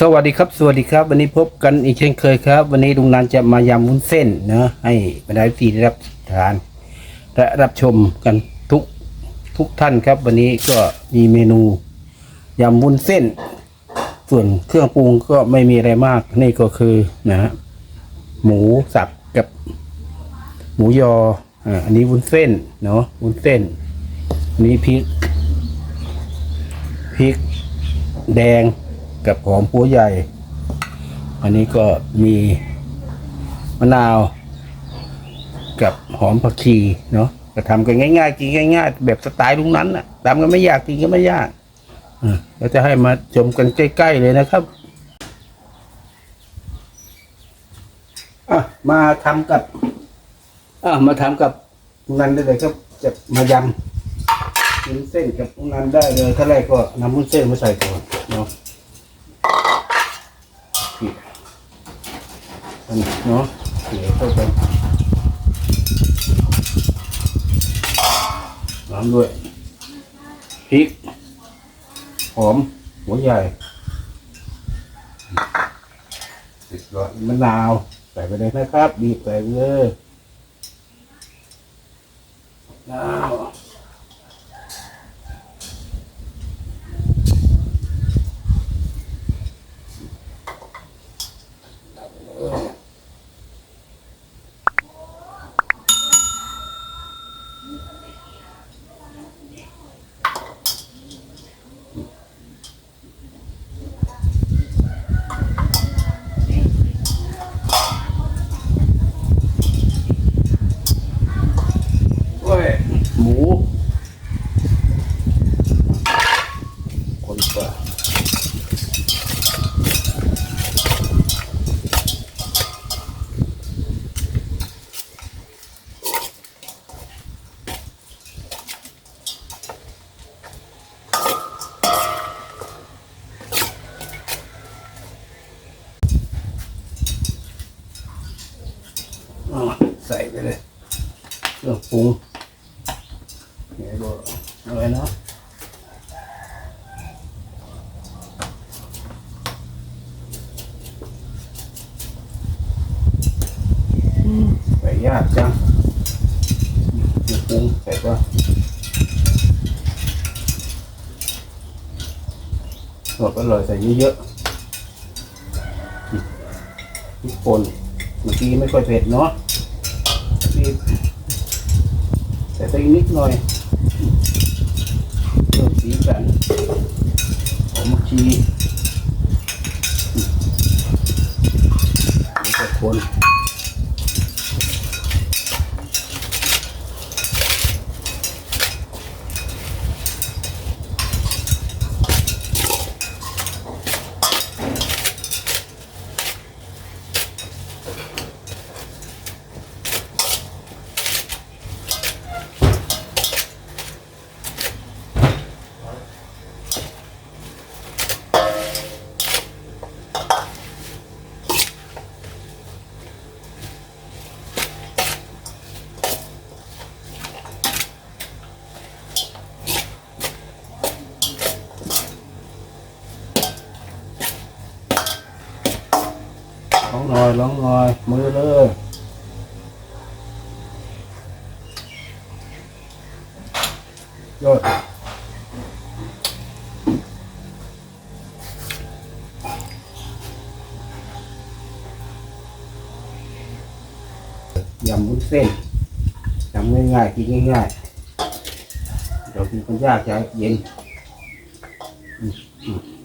สวัสดีครับสวัสดีครับ วันนี้พบกันอีกเช่นเคยครับ วันนี้ลุงนันจะมายำวุ้นเส้นเนาะให้บรรดาทีได้รับทานและรับชมกันทุกทุกท่านครับ วันนี้ก็มีเมนูยำวุ้นเส้น ส่วนเครื่องปรุงก็ไม่มีอะไรมาก นี่ก็คือนะฮะหมูสับกับ หมูยออ่าอันนี้วุ้นเส้นเนาะวุ้นเส้นอันนี้พริกพริกแดง กับหอมหัวใหญ่ อันนี้ก็มีมะนาวกับหอมผักชีเนาะก็ทำกันง่ายๆกินง่าย ๆ แบบสไตล์ลุงนั้นน่ะทำกันไม่ยากกินก็ไม่ยากอะเราจะให้มาชมกันใกล้ๆเลยนะครับอะมาทำกับอะมาทำกับลุงนันได้เลยครับจะมายำวุ้นเส้นกับวุ้นนันได้เลยถ้าแรกก็นำวุ้นเส้นมาใส่ก่อนเนาะ อันนี้เนาะเดี๋ยวเข้าไปน้ำด้วยพริกหอมหัวใหญ่ติดร้อนมะนาวใส่ไปเลยนะครับบีบใส่ไปเลยมะนาว ด้วยหมูคนกว่าอะใส่ไปเลย เค รุงเดี๋ยวดูอะไรนะใส่ยากจังเครื่องปรุงใส่ก็หมดอร่อยใส่เยอะๆพริกป่นเมื่อกี้ไม่ค่อยเผ็ดเนาะนี่ ใส่ไปนิดหน่อยเพิ่มสีสันหอมชีแล้วก็คนร้ อยร้องหน่อย มือเลยยอดยำวุ้นเส้นทำง่ายๆกินง่ายๆเดี๋ยวกินคนยากใจเย็นเส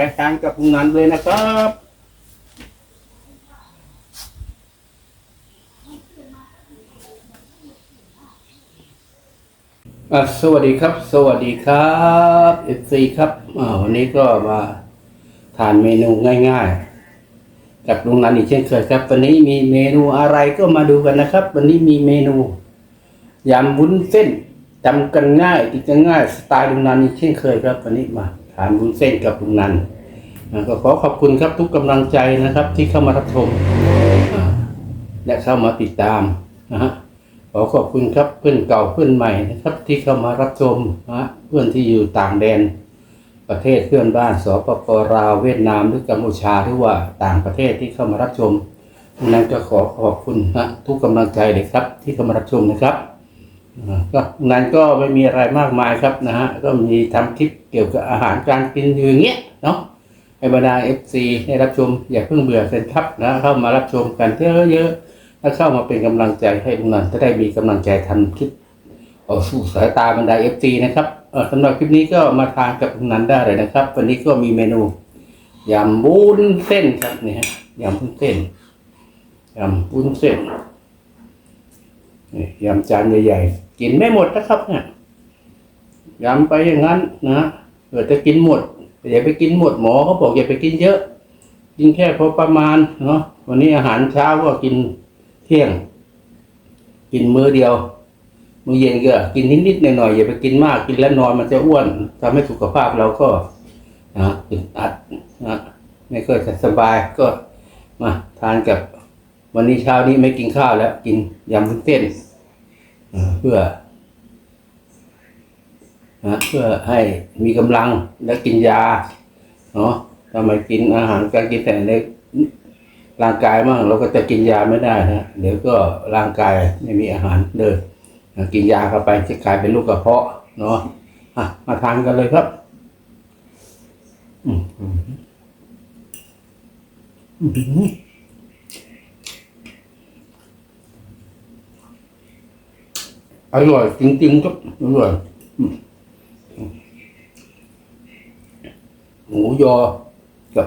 ร็จไปทานกับงานเลยนะครับสวัสดีครับ สวัสดีครับเอฟซีครับวันนี้ก็มาทานเมนูง่ายๆจากโรงงานอีกเช่นเคยครับ วันนี้มีเมนูอะไรก็มาดูกันนะครับ วันนี้มีเมนูยำวุ้นเส้นจำกันง่ายกินกันง่ายสไตล์โรงงานอีกเช่นเคยครับวันนี้มา ทานวุ้นเส้นกับโรงงานก็ขอขอบคุณครับทุกกำลังใจนะครับที่เข้ามารับชมและเข้ามาติดตามนะฮะขอขอบคุณครับเพื่อนเก่าเพื่อนใหม่นะครับที่เข้ามารับชมนะเพื่อนที่อยู่ต่างแดน ประเทศเพื่อนบ้านสปปลาวเวียดนามหรือกัมพูชาหรือว่าต่างประเทศที่เข้ามารับชมนั้นก็ขอขอบคุณนะทุกกำลังใจเลยครับที่เข้ามารับชมนะครับ ก็งานก็ไม่มีอะไรมากมายครับนะฮะก็มีทำคลิปเกี่ยวกับอาหารการกินอยู่อย่างเงี้ยเนาะให้บรรดาเอฟซีให้รับชมอย่าเพิ่งเบื่อเซนทับนะเข้ามารับชมกันเยอะๆถ้าเข้ามาเป็นกำลังใจให้ลุงนันจะได้มีกำลังใจทำคลิปออกสู่สายตาบรรดาเอฟซีนะครับสำหรับคลิปนี้ก็มาทานกับลุงนันได้เลยนะครับ วันนี้ก็มีเมนูยำบุ้นเส้นครับเนี่ยฮะยำบุ้นเส้นยำบุ้นเส้นนี่ยำจานใหญ่ๆ กินไม่หมดนะครับเนี่ยยำไปอย่างนั้นนะเผื่อจะกินหมดอย่าไปกินหมดหมอเขาบอกอย่าไปกินเยอะ กินแค่พอประมาณเนาะวันนี้อาหารเช้าก็กินเที่ยง กินมื้อเดียวมื้อเย็นก็กินนิดๆหน่อยๆอย่าไปกินมากกินแล้วนอนมันจะอ้วนทำให้สุขภาพเราก็นะอึดอัดนะไม่ค่อยจะสบายก็มาทานกับ วันนี้เช้านี้ไม่กินข้าวแล้ว กินยำวุ้นเส้น เพื่อนะเพื่อให้มีกำลังและกินยาเนาะถ้าไม่กินอาหารการกินแต่ในร่างกายมั่งเราก็จะกินยาไม่ได้นะเดี๋ยวก็ร่างกายไม่มีอาหารเดินกินยาเข้าไปจะกลายเป็นลูกกระเพาะเนาะะมาทานกันเลยครับอืมอืมอืม อร่อยจริงๆครับอร่อยอืมหมูยอกับ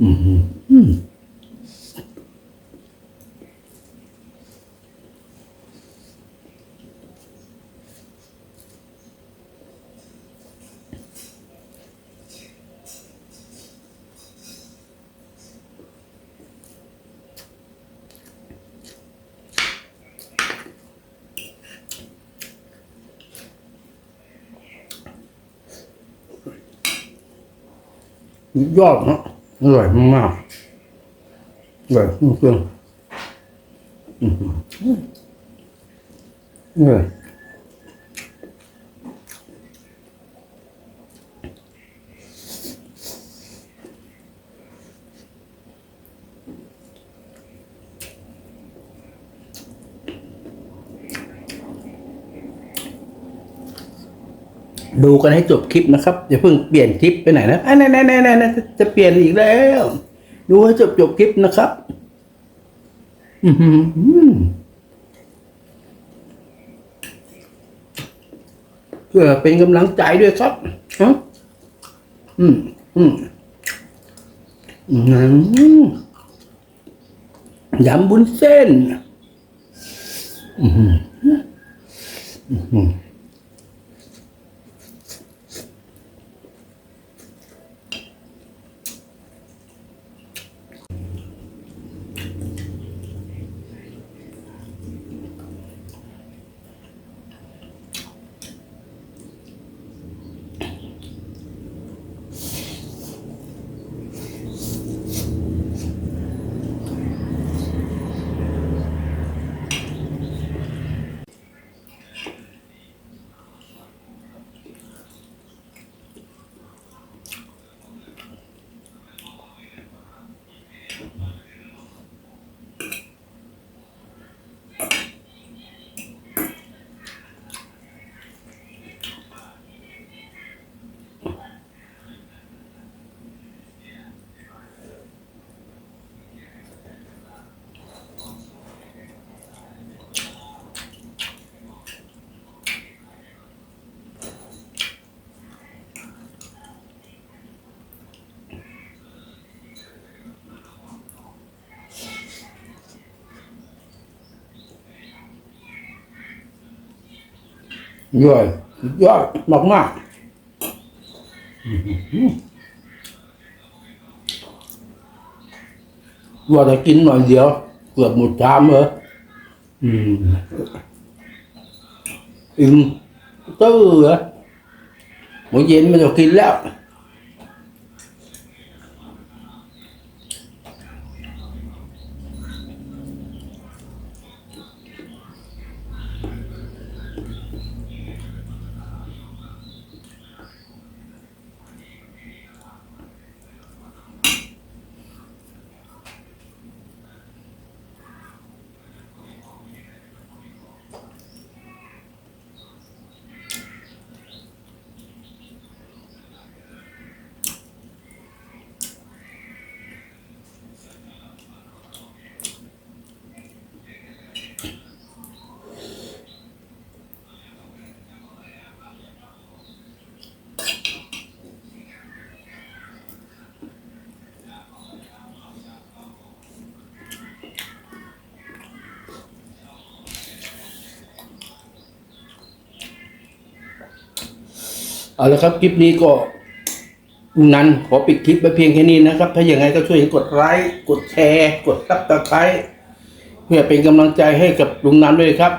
อืมอืม ยอดเนะอร่อยมากอร่อยเครื่องอืมอร่อย ดูกันให้จบคลิปนะครับอย่าเพิ่งเปลี่ยนคลิปไปไหนนะอะไหนไหนไหนนจะเปลี่ยนอีกแล้ว ดูให้จบจบคลิปนะครับ อือหือเพื่อเป็นกำลังใจด้วยครับฮะอืมอืมอืมยำบุญเส้น อือหืออื ยอดสุดยอดมากมากๆว่าจะกินหน่อยเดียวเกือบหมดชามเหรออืมอิ่มตื้อเหรอมื้อเย็นไม่ต้องกินแล้ว เอาละครับคลิปนี้ก็ลุงนันขอปิดคลิปไปเพียงแค่นี้นะครับ ถ้าอย่างไรก็ช่วยกดไลค์กดแชร์ กดซับสไครต์เพื่อเป็นกำลังใจให้กับลุงนันด้วยครับ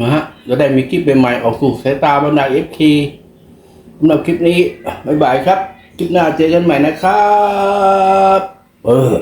นะฮะจะได้มีคลิปใหม่ๆออกสู่สายตาบรรดาเอฟคีสำหรับคลิปนี้บ๊ายบายครับ คลิปหน้าเจอกันใหม่นะครับ เออ